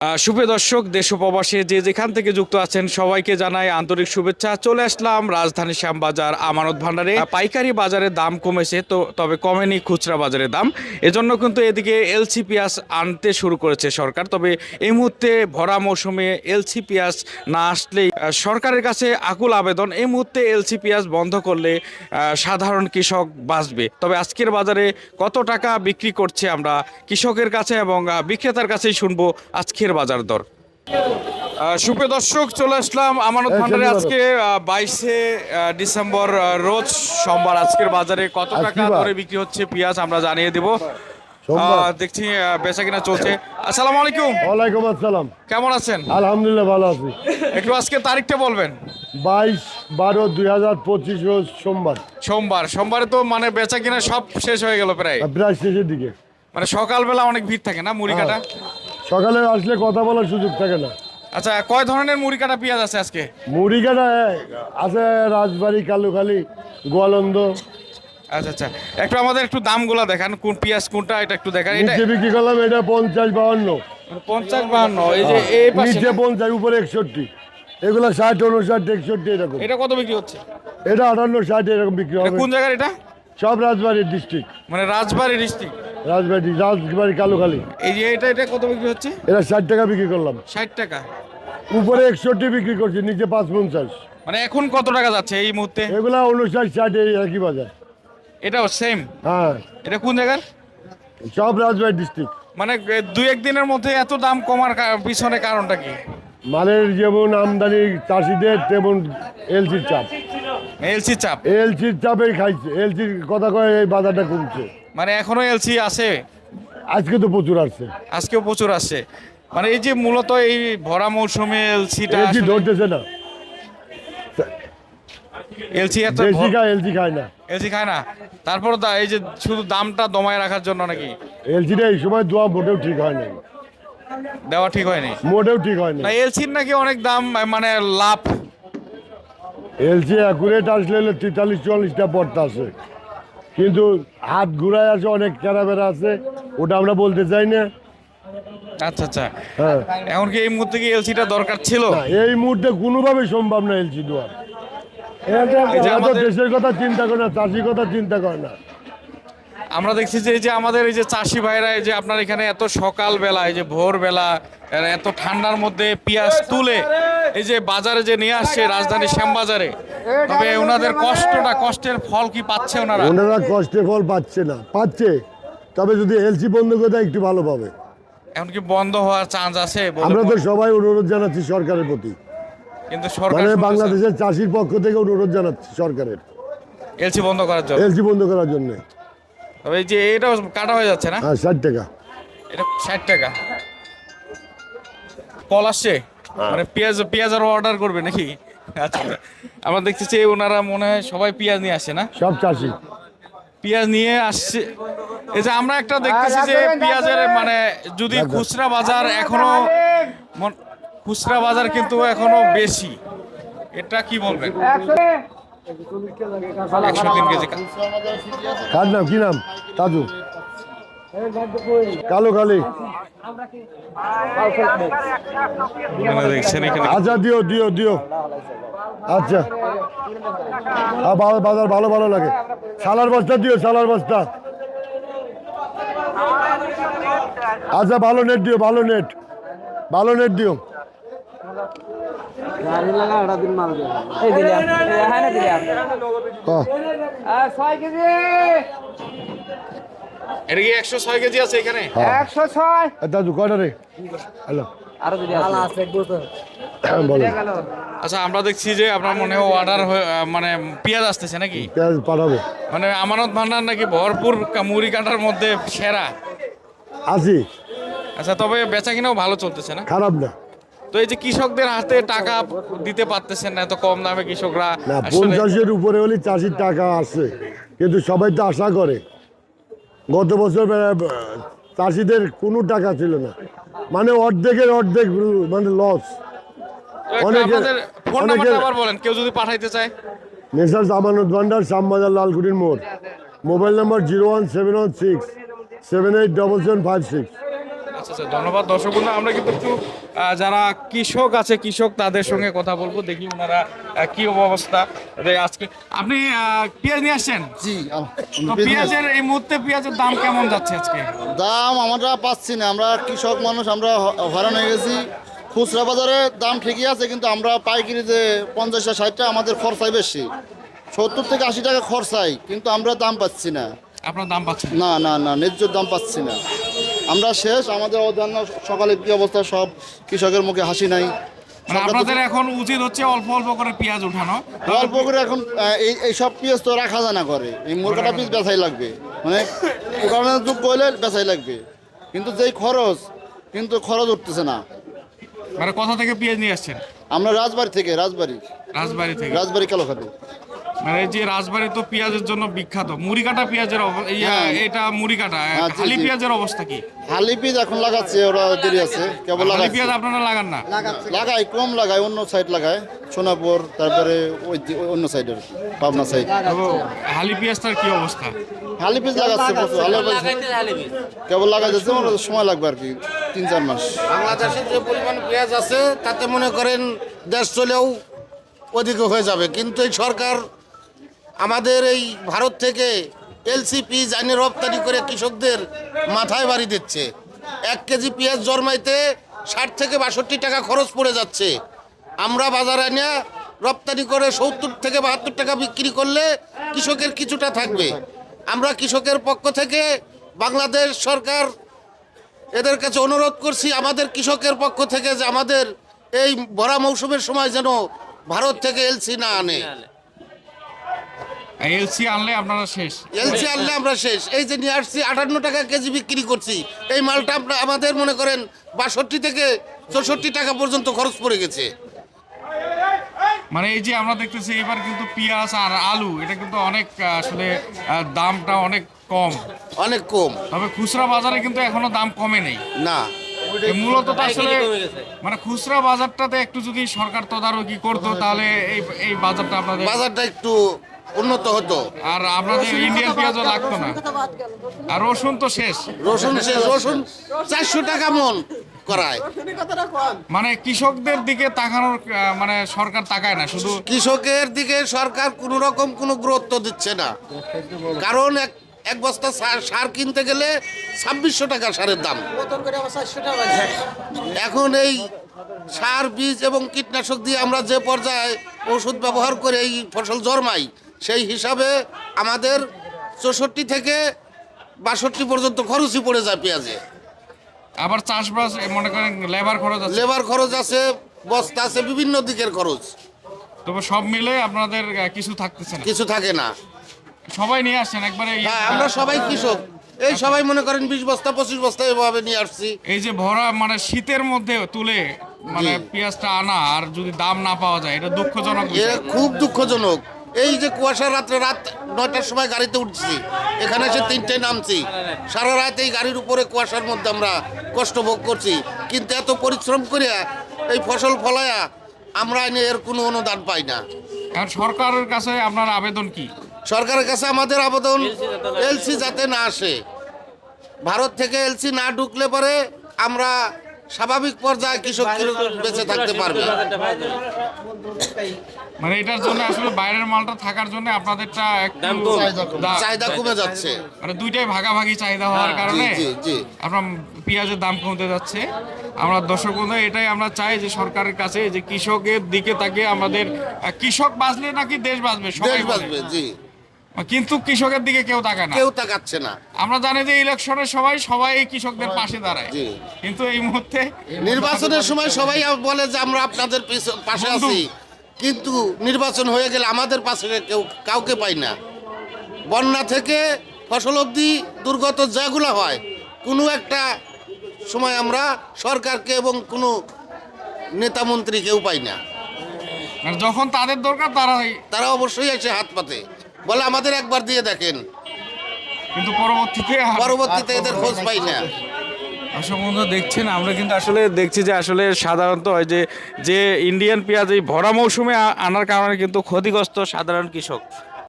শুভ দর্শক, দেশ ও প্রবাসে যে যেখান থেকে যুক্ত আছেন, সবাইকে জানাই আন্তরিক শুভেচ্ছা। চলে আসলাম রাজধানী শ্যামবাজার আমানত ভান্ডারে পাইকারি বাজারে দাম কমেছে, তো তবে কমেনি খুচরা বাজারে দাম। এজন্য কিন্তু এদিকে এলসি পেঁয়াজ আনতে শুরু করেছে সরকার। তবে এই মুহূর্তে ভরা মৌসুমে এলসি পেঁয়াজ না আসলেই সরকারের কাছে আকুল আবেদন। এই মুহূর্তে এলসি পেঁয়াজ বন্ধ করলে সাধারণ কৃষক বাঁচবে। তবে আজকের বাজারে কত টাকা বিক্রি করছে আমরা কৃষকের কাছে এবং বিক্রেতার কাছেই শুনব আজকের বাজার দর। সুপ্রিয় দর্শক চলে আসলাম আমানত হ্যাঁ, ভান্ডারে আজকে বাইশে ডিসেম্বর রোজ সোমবার আজকের বাজারে কত টাকা? দরে বিক্রি হচ্ছে পেঁয়াজ আমরা জানিয়ে দেব। দেখছি বেচা কিনা চলছে। আসসালামু আলাইকুম। ওয়ালাইকুম আসসালাম। কেমন আছেন? আলহামদুলিল্লাহ ভালো আছি। একটু আজকে তারিখটা বলবেন। বাইশ বারো দুই হাজার পঁচিশ রোজ সোমবার। সোমবার। সোমবারে তো মানে বেচা কিনা সব শেষ হয়ে গেল প্রায়। প্রায় শেষের দিকে। মানে সকালবেলা অনেক ভিড় থাকে না মুড়ি কাটা? সকালে আসলে কথা বলার সুযোগ থাকে না। আচ্ছা কয় ধরনের মুড়ি কাটা পেঁয়াজ আছে আজকে? মুড়ি কাটা আছে রাজবাড়ি কালুখালি গোয়ালন্দ। আচ্ছা আচ্ছা। একটু আমাদের একটু দামগুলো দেখান কোন পেঁয়াজ কোনটা এটা একটু দেখান। এটা বিক্রি করলাম এটা পঞ্চাশ বাহান্ন। পঞ্চাশ বাহান্ন এই যে এই পাশে নিচে পঞ্চাশ উপরে একষট্টি। এগুলো ষাট উনষাট একষট্টি এরকম। এটা কত বিক্রি হচ্ছে? এটা আটান্ন ষাট এরকম বিক্রি হবে। কোন জায়গার এটা? সব রাজবাড়ির ডিস্ট্রিক্ট মানে রাজবাড়ি ডিস্ট্রিক্ট রাজবাড়ি রাজবাড়ি কালুখালি। এই যে এটা এটা কত বিক্রি হচ্ছে? এটা ষাট টাকা বিক্রি করলাম। ষাট টাকা। উপরে একষট্টি বিক্রি করছি নিচে পাঁচ পঞ্চাশ। মানে এখন কত টাকা যাচ্ছে এই মুহূর্তে? এগুলা উনষাট ষাট এই একই বাজার। এটাও সেম হ্যাঁ। এটা কোন জায়গার? সব রাজবাড়ি ডিস্ট্রিক্ট মানে দুই একদিনের মধ্যে এত দাম কমার পিছনে কারণটা কি? মালের যেমন আমদানি চাষিদের তেমন এলসির চাপ। এলসি চাপ। এলসির চাপেই খাইছে এলসির কথা কয়ে এই বাজারটা কমছে। মানে এখনও এলসি আছে। আজকে তো প্রচুর আসছে। আজকেও প্রচুর আসছে। মানে এই যে মূলত এই ভরা মৌসুমে এলসিটা এলসি ধরতেছে না। এলসি এত এলসি খায় এলসি খায় না। এলসি খায় না। তারপর দা- এই যে শুধু দামটা দমায় রাখার জন্য নাকি? এলসিটা এই সময় দোয়া মোটেও ঠিক হয় না দেওয়া ঠিক হয়নি? মোটেও ঠিক হয় না এলসির নাকি অনেক দাম মানে লাভ। এলসি অ্যাকুরেট আসলে তেতাল্লিশ চুয়াল্লিশটা পড়তে আসে কিন্তু হাত ঘুরায় আছে অনেক ক্যারাবেরা আছে ওটা আমরা বলতে চাই না। আচ্ছা আচ্ছা। হ্যাঁ। এখন কি এই মুহূর্তে কি এলসিটা দরকার ছিল? এই মুহূর্তে কোনোভাবে সম্ভব না এলসি দেওয়ার দেশের কথা চিন্তা করে না চাষির কথা চিন্তা করে না। আমরা দেখছি যে এই যে আমাদের এই যে চাষি ভাইরা এই যে আপনার এখানে এত সকাল বেলা এই যে ভোরবেলা এত ঠান্ডার মধ্যে পেঁয়াজ তুলে এই যে বাজারে যে নিয়ে আসছে রাজধানী শ্যামবাজারে তবে ওনাদের কষ্টটা কষ্টের ফল কি পাচ্ছে ওনারা? ওনারা কষ্টের ফল পাচ্ছে না পাচ্ছে। তবে যদি এলসি বন্ধ করে দেয় একটু ভালো পাবে। এখন কি বন্ধ হওয়ার চান্স আছে আমরা তো সবাই অনুরোধ জানাচ্ছি সরকারের প্রতি। কিন্তু সরকার মানে বাংলাদেশের চাষির পক্ষ থেকে অনুরোধ জানাচ্ছি সরকারের। এলসি বন্ধ করার জন্য? এলসি বন্ধ করার জন্য। তবে এই যে এটাও কাটা হয়ে যাচ্ছে না? হ্যাঁ ষাট টাকা। এটা ষাট টাকা। কল আসছে? মানে পেঁয়াজ পেঁয়াজের অর্ডার করবে নাকি? আচ্ছা আমরা দেখতেছি ওনারা মনে হয় সবাই পেঁয়াজ নিয়ে আসছে না? সব চাষি। পেঁয়াজ নিয়ে আসছে। এই যে আমরা একটা দেখতেছি যে পেঁয়াজের মানে যদি খুচরা বাজার এখনও খুচরা বাজার কিন্তু এখনও বেশি। এটা কি বলবেন? একশো তিন কেজি কা- কার নাম? কি নাম? তাজু। কালো কালি। এখানে দেখছেন এখানে। আচ্ছা দিও দিও দিও। আচ্ছা। বাজার ভালো ভালো লাগে। সালার বস্তা দিও সালার বস্তা। আচ্ছা ভালো নেট দিও ভালো নেট ভালো নেট দিও। হ্যাঁ ছয় কেজি। এটা কি একশো ছয় কেজি আছে এখানে? একশো ছয়? এ দাদু কয়টা রে? হ্যালো। আরও আছে আচ্ছা আমরা দেখছি যে আপনার মনে হয় অর্ডার মানে পেঁয়াজ আসতেছে নাকি? পেঁয়াজ পাঠাবো। মানে আমানত ভান্ডার নাকি ভরপুর মুড়ি কাটার মধ্যে সেরা? আছি আচ্ছা তবে বেচা কিনাও ভালো চলতেছে না? খারাপ না। তো এই যে কৃষকদের হাতে টাকা দিতে পারতেছেন না এত কম দামে কৃষকরা পঞ্চাশের উপরে হলে চাষির টাকা আছে। কিন্তু সবাই তো আশা করে। গত বছর চাষিদের কোনো টাকা ছিল না। মানে অর্ধেকের অর্ধেক মানে লস বলেন কেউ যদি পাঠাইতে চায়। মেসার্স আমানত ভান্ডার শ্যামবাজার লালকুটির মোড়। Mobile number zero one seven one six seven eight double seven five six. আচ্ছা আচ্ছা ধন্যবাদ দর্শক বন্ধু আমরা কিন্তু একটু যারা কৃষক আছে কৃষক তাদের সঙ্গে কথা বলব দেখি ওনারা কি অবস্থা। আজকে আপনি পেঁয়াজ নিয়ে আসছেন? জি পেঁয়াজের এই মুহূর্তে পেঁয়াজের দাম কেমন যাচ্ছে আজকে? দাম আমরা পাচ্ছি না। আমরা কৃষক মানুষ আমরা হয়রান হয়ে গেছি। খুচরা বাজারে দাম ঠিকই আছে কিন্তু আমরা পাইকারিতে পঞ্চাশটা ষাটটা আমাদের খরচাই বেশি। সত্তর থেকে আশি টাকা খরচাই কিন্তু আমরা দাম পাচ্ছি না। আপনার দাম পাচ্ছেন? না না না ন্যায্য দাম পাচ্ছি না। আমরা শেষ আমাদের অন্যান্য সকালে কি অবস্থা সব কৃষকের মুখে হাসি নাই। মানে আপনাদের এখন উচিত হচ্ছে অল্প অল্প করে পেঁয়াজ উঠানো অল্প করে এখন এই এই সব পেঁয়াজ তো রাখা যায় না করে এই মুরগাটা পিস বেচাই লাগবে। মানে ওখানে যুগ করলে বেচাই লাগবে। কিন্তু যেই খরচ কিন্তু খরচ উঠতেছে না। মানে কোথা থেকে পেঁয়াজ নিয়ে আসছেন? আমরা রাজবাড়ি থেকে রাজবাড়ি। রাজবাড়ি থেকে। রাজবাড়ি কালোখাতে। মানে এই যে রাজবাড়ি তো পেঁয়াজের জন্য বিখ্যাত। মুড়ি কাটা পেঁয়াজের হ্যাঁ। এটা মুড়ি কাটা জি, খালি পেঁয়াজের অবস্থা কি? হালি পিস এখন লাগাচ্ছে ওরা দেরি আছে। কেবল লাগাচ্ছে। পেঁয়াজ আপনারা লাগান না? লাগাই কম লাগায় অন্য সাইড লাগায়। সোনাপুর তারপরে ওই অন্য সাইডের পাবনা সাইড হালি পেঁয়াজটার কি অবস্থা? হালি পিস লাগাচ্ছে হালি কেবল লাগাই যাচ্ছে ওরা সময় লাগবে আর কি তিন চার মাস। বাংলাদেশে যে পরিমাণ পেঁয়াজ আছে তাতে মনে করেন দেশ চলেও অধিক হয়ে যাবে। কিন্তু এই সরকার আমাদের এই ভারত থেকে এলসিপি জানি রপ্তানি করে কৃষকদের মাথায় বাড়ি দিচ্ছে। এক কেজি পেঁয়াজ জন্মাইতে ষাট থেকে বাষট্টি টাকা খরচ পড়ে যাচ্ছে। আমরা বাজারে নিয়ে রপ্তানি করে সত্তর থেকে বাহাত্তর টাকা বিক্রি করলে কৃষকের কিছুটা থাকবে। আমরা কৃষকের পক্ষ থেকে বাংলাদেশ সরকার এদের কাছে অনুরোধ করছি, আমাদের কৃষকের পক্ষ থেকে যে আমাদের এই ভরা মৌসুমের সময় যেন ভারত থেকে এলসি না আনে। এলসি আনলে আপনারা শেষ। এলসি আনলে আমরা শেষ। এই যে নিয়ে আসছি আটান্ন টাকা কেজি বিক্রি করছি। এই মালটা আমরা আমাদের মনে করেন বাষট্টি থেকে চৌষট্টি টাকা পর্যন্ত খরচ পড়ে গেছে। মানে এই যে আমরা দেখতেছি এবার কিন্তু পেঁয়াজ আর আলু এটা কিন্তু অনেক আসলে দামটা অনেক কম। অনেক কম। তবে খুচরা বাজারে কিন্তু এখনও দাম কমে নেই। না। মূলত আসলে মানে খুচরা বাজারটাতে একটু যদি সরকার তদারকি করতো তাহলে এই এই বাজারটা আপনাদের বাজারটা একটু উন্নত হতো। আর আপনাদের ইন্ডিয়ান পেঁয়াজও লাগতো না। আর রসুন তো শেষ। রসুন শেষ রসুন চারশো টাকা মন করায়। মানে কৃষকদের দিকে তাকানোর মানে সরকার তাকায় না শুধু কৃষকের দিকে সরকার কোনো রকম কোনো গুরুত্ব দিচ্ছে না। কারণ এক এক বস্তা সার- সার কিনতে গেলে ছাব্বিশশো টাকা সারের দাম। এখন এই সার বীজ এবং কীটনাশক দিয়ে আমরা যে পর্যায়ে ওষুধ ব্যবহার করে এই ফসল জন্মাই সেই হিসাবে আমাদের চৌষট্টি থেকে বাষট্টি পর্যন্ত খরচই পড়ে যায় পেঁয়াজে। আবার চাষবাস মনে করেন লেবার খরচ আছে? লেবার খরচ আছে বস্তা আছে বিভিন্ন দিকের খরচ। তবে সব মিলে আপনাদের কিছু থাকতেছে না? কিছু থাকে না। সবাই নিয়ে আসছেন একবারে হ্যাঁ আমরা সবাই কৃষক। এই সবাই মনে করেন বিশ বস্তা পঁচিশ বস্তা এভাবে নিয়ে আসছি। এই যে ভরা মানে শীতের মধ্যে তুলে মানে পেঁয়াজটা আনা আর যদি দাম না পাওয়া যায় এটা দুঃখজনক খুব দুঃখজনক। এই যে কুয়াশা রাত্রে রাত নয়টার সময় গাড়িতে উঠছি এখানে এসে তিনটায় নামছি। সারা রাত এই গাড়ির উপরে কুয়াশার মধ্যে আমরা কষ্ট ভোগ করছি। কিন্তু এত পরিশ্রম করিয়া এই ফসল ফলায়া আমরা এর কোনো অনুদান পাই না। আর সরকারের কাছে আপনার আবেদন কি? সরকারের কাছে আমাদের আবেদন এলসি যাতে না আসে। ভারত থেকে এলসি না ঢুকলে পরে আমরা স্বাভাবিক পর্যায়ে কৃষক বেঁচে থাকতে পারবে? মানে এটার জন্য আসলে বাইরের মালটা থাকার জন্য আপনাদেরটা একটু চাহিদা কমে। যাচ্ছে। মানে দুইটাই ভাগাভাগি চাহিদা হওয়ার কারণে জি জি আপনার পেঁয়াজের দাম কমতে যাচ্ছে। আমরা দর্শক বন্ধু এটাই আমরা চাই যে সরকারের কাছে যে কৃষকের দিকে তাকে আমাদের কৃষক বাঁচলে নাকি দেশ বাঁচবে? সবাই বাঁচবে জি। কিন্তু কৃষকের দিকে কেউ তাকায় না। কেউ তাকাচ্ছে না। আমরা জানি যে ইলেকশনের সবাই সবাই কৃষকদের পাশে দাঁড়ায়। জি। কিন্তু এই মুহূর্তে নির্বাচনের সময় সবাই বলে যে আমরা আপনাদের পিছ- পাশে আছি। কিন্তু নির্বাচন হয়ে গেলে আমাদের পাশে কেউ কাউকে পাই না। বন্যা থেকে ফসল অবধি দুর্গত যেগুলো হয় কোনো একটা সময় আমরা সরকারকে এবং কোনো নেতা মন্ত্রী কেউ পাই না। মানে যখন তাদের দরকার তারা তারা অবশ্যই এসে হাত পাতে। বলে আমাদের একবার দিয়ে দেখেন। কিন্তু পরবর্তীতে পরবর্তীতে এদের খোঁজ পাই না। অসম্ভব দেখছেন আমরা কিন্তু আসলে দেখছি যে আসলে সাধারণত হয় যে যে ইন্ডিয়ান পেঁয়াজ এই ভরা মৌসুমে আনার কারণে কিন্তু ক্ষতিগ্রস্ত সাধারণ কৃষক।